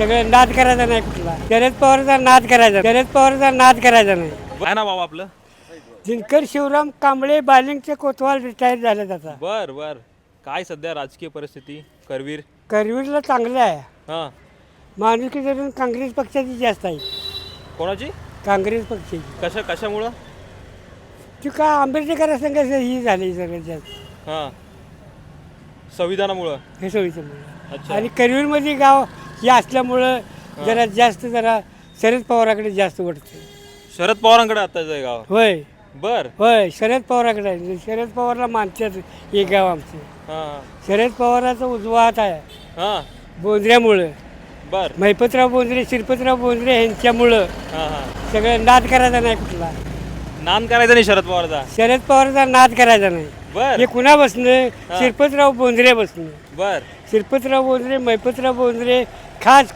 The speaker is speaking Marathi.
सगळं नाद करायचा नाही कुठला. शरद पवारचा नाद करायचा. शरद पवारचा नाद करायचा नाही. काय ना बाबा आपलं? दिनकर शिवराम कांबळे बालिंगचे कोतवाल रिटायर झाले आता. बर बर. काय सध्या राजकीय परिस्थिती? करवीर? करवीरला चांगलं आहे. हां. माणुसकी धरून काँग्रेस पक्षाची जास्त आहे. कोणाची? काँग्रेस पक्षाची. कशा कशामुळं? ती का आंबेडकर संघ ही झाली सगळ्यात जास्त. हां. संविधानामुळं? हे सोयीचं अच्छा. आणि करवीरमध्ये गाव हे असल्यामुळं जरा जास्त जरा शरद पवाराकडे जास्त वाटतं शरद पवारांकडे आत्ताच आहे गाव होय. बर. होय शरद पवाराकडे. आहे. शरद पवारला मानतात हे गाव आमचं. हां. शरद पवाराचा उजवा हात आहे. हां. बोंद्र्यामुळं बर. महिपतराव बोंद्रे शिरपतराव बोंद्रे यांच्यामुळं हां हां. सगळं नाद करायचा नाही कुठला. नान करायचं नाही शरद पवारचा? शरद पवारचा नाद करायचा नाही. बर. हे कुणा बसणं शिरपतराव बोंद्रे बसणं बर. शिरपतराव बोंद्रे महिपतराव बोंद्रे खास